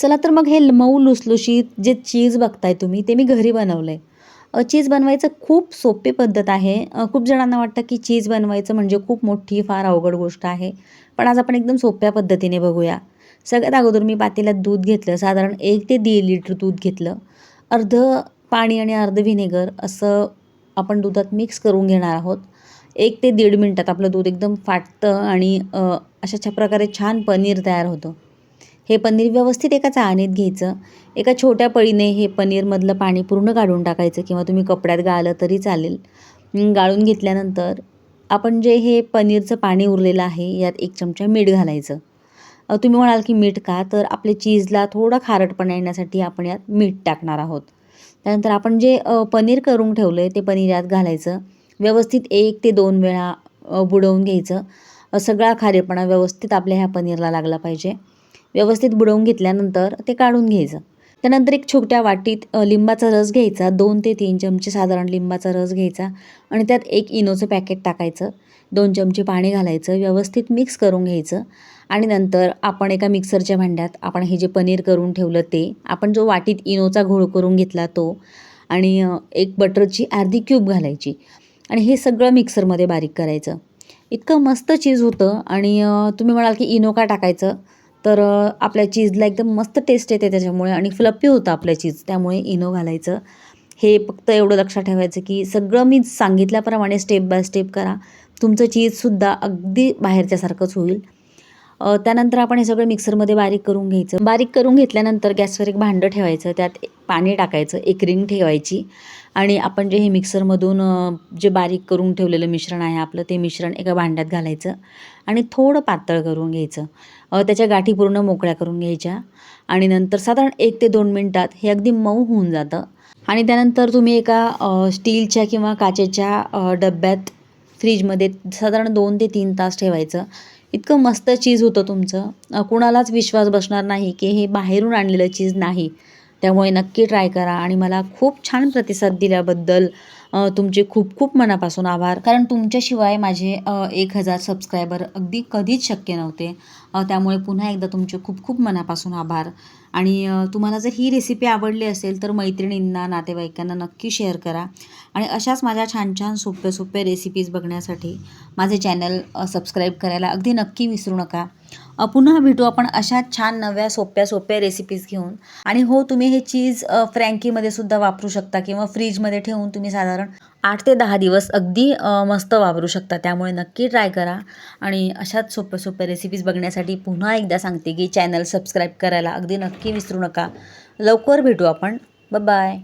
चला तर मग हे ल- मऊ लुसलुशीत जे चीज बघताय तुम्ही ते मी घरी बनवलं आहे चीज बनवायचं खूप सोपी पद्धत आहे. खूप जणांना वाटतं की चीज बनवायचं म्हणजे खूप मोठी फार अवघड गोष्ट आहे. पण आज आपण एकदम सोप्या पद्धतीने बघूया. सगळ्यात अगोदर मी पातेल्यात दूध घेतलं साधारण एक ते दीड लिटर दूध घेतलं. अर्ध पाणी आणि अर्ध व्हिनेगर असं आपण दुधात मिक्स करून घेणार आहोत. एक ते दीड मिनटात आपलं दूध एकदम फाटतं आणि अ, अशा प्रकारे छान पनीर तयार होतं. हे पनीर व्यवस्थित एका चाळणीत घ्यायचं. एका छोट्या पळीने हे पनीरमधलं पाणी पूर्ण काढून टाकायचं किंवा तुम्ही कपड्यात गाळलं तरी चालेल. गाळून घेतल्यानंतर आपण जे हे पनीरचं पाणी उरलेलं आहे यात एक चमचा मीठ घालायचं. तुम्ही म्हणाल की मीठ का? तर आपले चीजला थोडा खारटपणा येण्यासाठी आपण यात मीठ टाकणार आहोत. त्यानंतर आपण जे पनीर करून ठेवलं आहे ते पनीर यात घालायचं. व्यवस्थित एक ते दोन वेळा बुडवून घ्यायचं. सगळा खारेपणा व्यवस्थित आपल्या ह्या पनीरला लागला पाहिजे. व्यवस्थित बुडवून घेतल्यानंतर ते काढून घ्यायचं. त्यानंतर एक छोट्या वाटीत लिंबाचा रस घ्यायचा दोन ते तीन चमचे साधारण लिंबाचा रस घ्यायचा आणि त्यात एक इनोचं पॅकेट टाकायचं. दोन चमचे पाणी घालायचं व्यवस्थित मिक्स करून घ्यायचं आणि नंतर आपण एका मिक्सरच्या भांड्यात आपण हे जे पनीर करून ठेवलं ते आपण जो वाटीत इनोचा घोळ करून घेतला तो आणि एक बटरची अर्धी क्यूब घालायची आणि हे सगळं मिक्सरमध्ये बारीक करायचं. इतकं मस्त चीज होतं आणि तुम्ही म्हणाल की इनो का टाकायचं? तर आपल्या चीजला एकदम मस्त टेस्ट येते त्याच्यामुळे आणि फ्लपी होतं आपल्या चीज त्यामुळे इनो घालायचं. हे फक्त एवढं लक्षात ठेवायचं की सगळं मी सांगितल्याप्रमाणे स्टेप बाय स्टेप करा. तुमचं चीजसुद्धा अगदी बाहेरच्यासारखंच होईल. त्यानंतर आपण हे सगळं मिक्सरमध्ये बारीक करून घ्यायचं. बारीक करून घेतल्यानंतर गॅसवर एक भांडं ठेवायचं त्यात पाणी टाकायचं एक रिंग ठेवायची आणि आपण जे हे मिक्सरमधून जे बारीक करून ठेवलेलं मिश्रण आहे आपलं ते मिश्रण एका भांड्यात घालायचं आणि थोडं पातळ करून घ्यायचं. त्याच्या गाठी पूर्ण मोकळ्या करून घ्यायच्या आणि नंतर साधारण एक ते दोन मिनटात हे अगदी मऊ होऊन जातं. आणि त्यानंतर तुम्ही एका स्टीलच्या किंवा काचेच्या डब्यात फ्रीजमध्ये साधारण दोन ते तीन तास ठेवायचं. इतकं मस्त चीज होतं तुमचं. कुणालाच विश्वास बसणार नाही की हे बाहेरून आणलेलं चीज नाही. त्यामुळे नक्की ट्राय करा. आणि मला खूप छान प्रतिसाद दिल्याबद्दल तुमचे खूप खूप मनापासून आभार. कारण तुमच्याशिवाय माझे एक हजार सबस्क्रायबर अगदी कधीच शक्य नव्हते. त्यामुळे पुन्हा एकदा तुमचे खूप खूप मनापासून आभार. आणि तुम्हाला जर ही रेसिपी आवडली असेल तर मैत्रिणींना नातेवाईकांना नक्की शेअर करा. आणि अशाच माझ्या छान छान सोप्या सोप्या रेसिपीज बघण्यासाठी माझे चॅनल सबस्क्राईब करायला अगदी नक्की विसरू नका. पुन्हा भेटू आपण अशा छान नव्या सोप्या सोप्या रेसिपीज घेऊन. आणि हो तुम्ही हे चीज फ्रँकीमध्ये सुद्धा वापरू शकता किंवा फ्रीजमध्ये ठेवून तुम्ही साधारण आठ ते दहा दिवस अगदी मस्त वापरू शकता. त्यामुळे नक्की ट्राय करा. आणि अशाच सोप्या सोप्या रेसिपीज बघण्यासाठी पुन्हा एकदा सांगते की चॅनल सबस्क्राईब करायला अगदी नक्की विसरू नका. लवकर भेटू आपण. बाय